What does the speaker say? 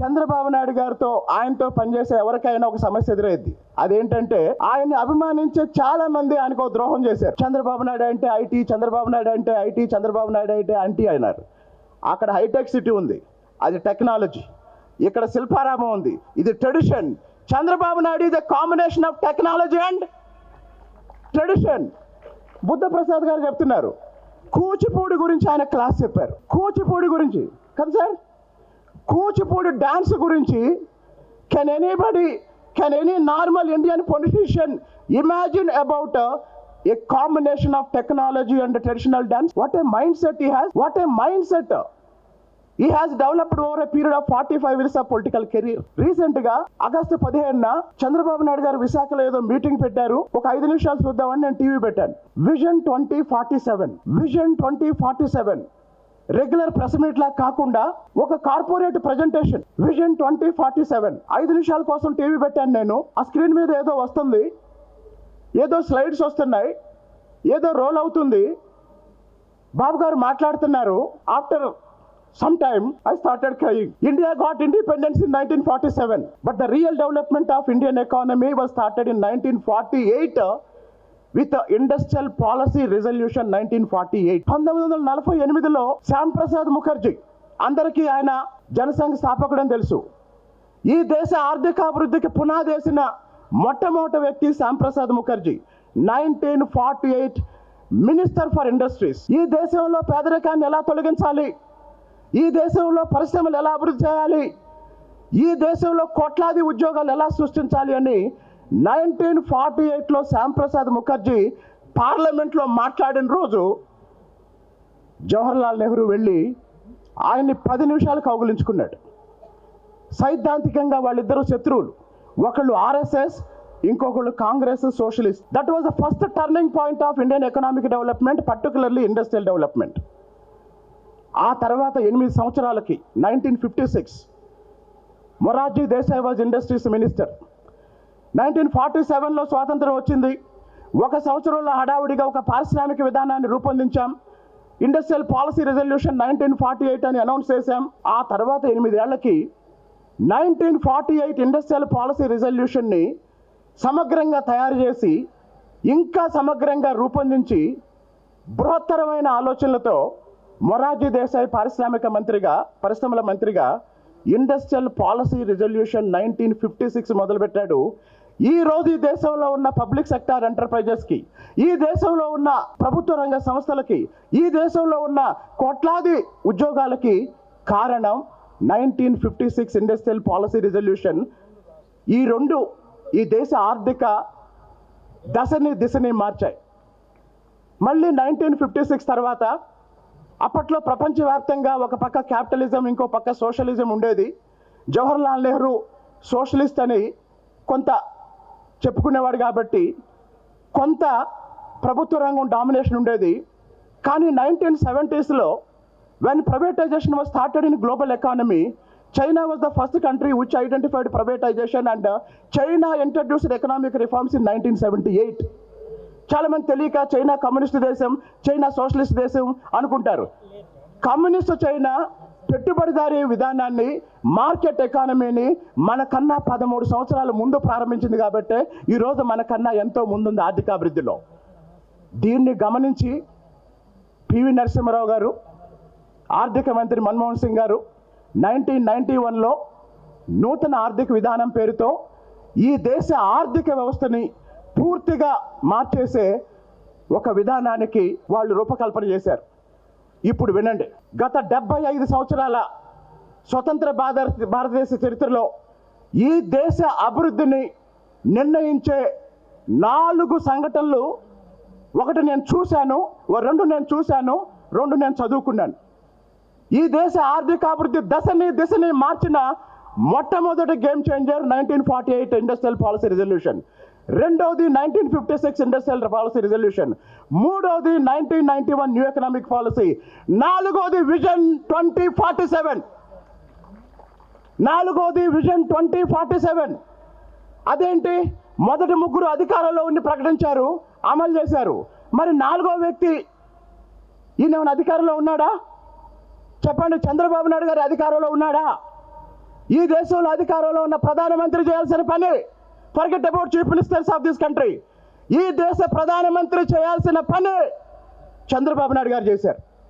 చంద్రబాబు నాయుడు గారితో ఆయనతో పనిచేసే ఎవరికైనా ఒక సమస్య ఎదురైంది అదేంటంటే ఆయన్ని అభిమానించే చాలా మంది ఆయనకు ఒక ద్రోహం చేశారు. చంద్రబాబు నాయుడు అంటే ఐటీ చంద్రబాబు నాయుడు అంటే ఐటీ చంద్రబాబు నాయుడు అంటే అంటీ అయినారు. అక్కడ హైటెక్ సిటీ ఉంది. అది టెక్నాలజీ. ఇక్కడ శిల్పారామం ఉంది. ఇది ట్రెడిషన్. చంద్రబాబు నాయుడు ఇది combination of technology and tradition. Buddha Prasad garu చెప్తున్నారు. కూచిపూడి గురించి ఆయన క్లాస్ చెప్పారు. కూచిపూడి గురించి. కదా సార్? కూచిపూడి డాన్స్ గురించి can anybody can any normal Indian politician imagine about a combination of technology and traditional dance what a mind set he has what a mind set he has developed over a period of forty five years of political career రీసెంట్గా August పదిహేడున చంద్రబాబు నాయుడు గారు విశాఖలో ఏదో meeting పెట్టారు. ఒక ఐదు నిమిషాలు చూద్దామని నేను టీవీ పెట్టాను. Vision twenty forty seven vision twenty forty seven regular press meet లా కాకుండా ఒక corporate presentation vision twenty forty seven. ఐదు నిమిషాల కోసం టీవీ పెట్టాను నేను. ఆ స్క్రీన్ మీద ఏదో వస్తుంది. ఏదో స్లైడ్స్ వస్తున్నాయి. ఏదో రోల్ అవుతుంది. బాబు గారు మాట్లాడుతున్నారు. After some time I started crying. India got independence in nineteen forty seven. But the real development of Indian economy was started in nineteen forty eight. With industrial policy resolution nineteen forty eight. పంతొమ్మిది వందల నలభై ఎనిమిదిలో శ్యామ్ ప్రసాద్ ముఖర్జీ అందరికీ ఆయన జనసంఘ స్థాపకుడని తెలుసు. ఈ దేశ ఆర్థికాభివృద్ధికి పునాదేసిన మొట్టమొదటి వ్యక్తి Shyam Prasad Mukherjee nineteen forty eight minister for industries. ఈ దేశంలో పేదరికాన్ని ఎలా తొలగించాలి? ఈ దేశంలో పరిశ్రమలు ఎలా అభివృద్ధి చేయాలి? ఈ దేశంలో కోట్లాది ఉద్యోగాలు ఎలా సృష్టించాలి అని నైన్టీన్ ఫార్టీ ఎయిట్లో శ్యాంప్రసాద్ ముఖర్జీ పార్లమెంట్లో మాట్లాడిన రోజు జవహర్లాల్ నెహ్రూ వెళ్ళి ఆయన్ని పది నిమిషాలు కౌగులించుకున్నాడు. సైద్ధాంతికంగా వాళ్ళిద్దరూ శత్రువులు. ఒకళ్ళు ఆర్ఎస్ఎస్ ఇంకొకళ్ళు Congress socialist. That was the first turning point of Indian economic development particularly industrial development ఆ తర్వాత ఎనిమిది సంవత్సరాలకి nineteen fifty six Morarji Desai was industries minister. Nineteen forty సెవెన్లో స్వాతంత్రం వచ్చింది. ఒక సంవత్సరంలో హడావుడిగా ఒక పారిశ్రామిక విధానాన్ని రూపొందించాం. Industrial policy resolution nineteen forty eight అని అనౌన్స్ చేశాం. ఆ తర్వాత ఎనిమిదేళ్ళకి nineteen forty eight industrial policy రిజల్యూషన్ని సమగ్రంగా తయారు చేసి ఇంకా సమగ్రంగా రూపొందించి బృహత్తరమైన ఆలోచనలతో మొరార్జీ దేశాయ్ పారిశ్రామిక మంత్రిగా పరిశ్రమల మంత్రిగా industrial policy resolution nineteen fifty six మొదలుపెట్టాడు. ఈ రోజు ఈ దేశంలో ఉన్న పబ్లిక్ సెక్టార్ ఎంటర్ప్రైజెస్కి ఈ దేశంలో ఉన్న ప్రభుత్వ రంగ సంస్థలకి ఈ దేశంలో ఉన్న కోట్లాది ఉద్యోగాలకి కారణం nineteen fifty six industrial policy resolution. ఈ రెండు ఈ దేశ ఆర్థిక దశని దిశని మార్చాయి. మళ్ళీ నైన్టీన్ ఫిఫ్టీ సిక్స్ తర్వాత అప్పట్లో ప్రపంచవ్యాప్తంగా ఒక పక్క క్యాపిటలిజం ఇంకో పక్క సోషలిజం ఉండేది. జవహర్లాల్ నెహ్రూ సోషలిస్ట్ అని కొంత చెప్పుకునేవాడు కాబట్టి కొంత ప్రభుత్వ రంగం డామినేషన్ ఉండేది. కానీ nineteen సెవెంటీస్లో when privatisation was started in global economy China was the first country which identified privatisation and China introduced economic reforms in nineteen seventy eight చాలామంది తెలియక చైనా కమ్యూనిస్ట్ దేశం చైనా సోషలిస్ట్ దేశం అనుకుంటారు. కమ్యూనిస్ట్ చైనా పెట్టుబడిదారీ విధానాన్ని market ఎకానమీని మనకన్నా పదమూడు సంవత్సరాల ముందు ప్రారంభించింది కాబట్టి ఈరోజు మనకన్నా ఎంతో ముందుంది ఆర్థికాభివృద్ధిలో. దీన్ని గమనించి పివి నరసింహారావు గారు ఆర్థిక మంత్రి మన్మోహన్ సింగ్ గారు నైన్టీన్ నైన్టీ వన్లో నూతన ఆర్థిక విధానం పేరుతో ఈ దేశ ఆర్థిక వ్యవస్థని పూర్తిగా మార్చేసే ఒక విధానానికి వాళ్ళు రూపకల్పన చేశారు. ఇప్పుడు వినండి. గత డెబ్బై ఐదు సంవత్సరాల స్వతంత్ర భారత భారతదేశ చరిత్రలో ఈ దేశ అభివృద్ధిని నిర్ణయించే నాలుగు సంఘటనలు ఒకటి నేను చూశాను ఓ రెండు నేను చూశాను రెండు నేను చదువుకున్నాను. ఈ దేశ ఆర్థిక అభివృద్ధి దశని దిశని మార్చిన మొట్టమొదటి game changer nineteen forty eight industrial policy resolution. రెండవది nineteen fifty six industrial policy resolution మూడవది nineteen ninety one new economic policy నాలుగోది విజన్ ట్వంటీ ఫార్టీ సెవెన్ నాలుగోది విజన్ ట్వంటీ ఫార్టీ సెవెన్ అదేంటి? మొదటి ముగ్గురు అధికారంలో ఉండి ప్రకటించారు అమలు చేశారు. మరి నాలుగో వ్యక్తి ఈయన అధికారంలో ఉన్నాడా? చెప్పండి చంద్రబాబు నాయుడు గారి అధికారంలో ఉన్నాడా? ఈ దేశంలో అధికారంలో ఉన్న ప్రధానమంత్రి చేయాల్సిన పని forget about chief ministers of this country ఈ దేశ ప్రధానమంత్రి చేయాల్సిన పని చంద్రబాబు నాయుడు గారు చేశారు.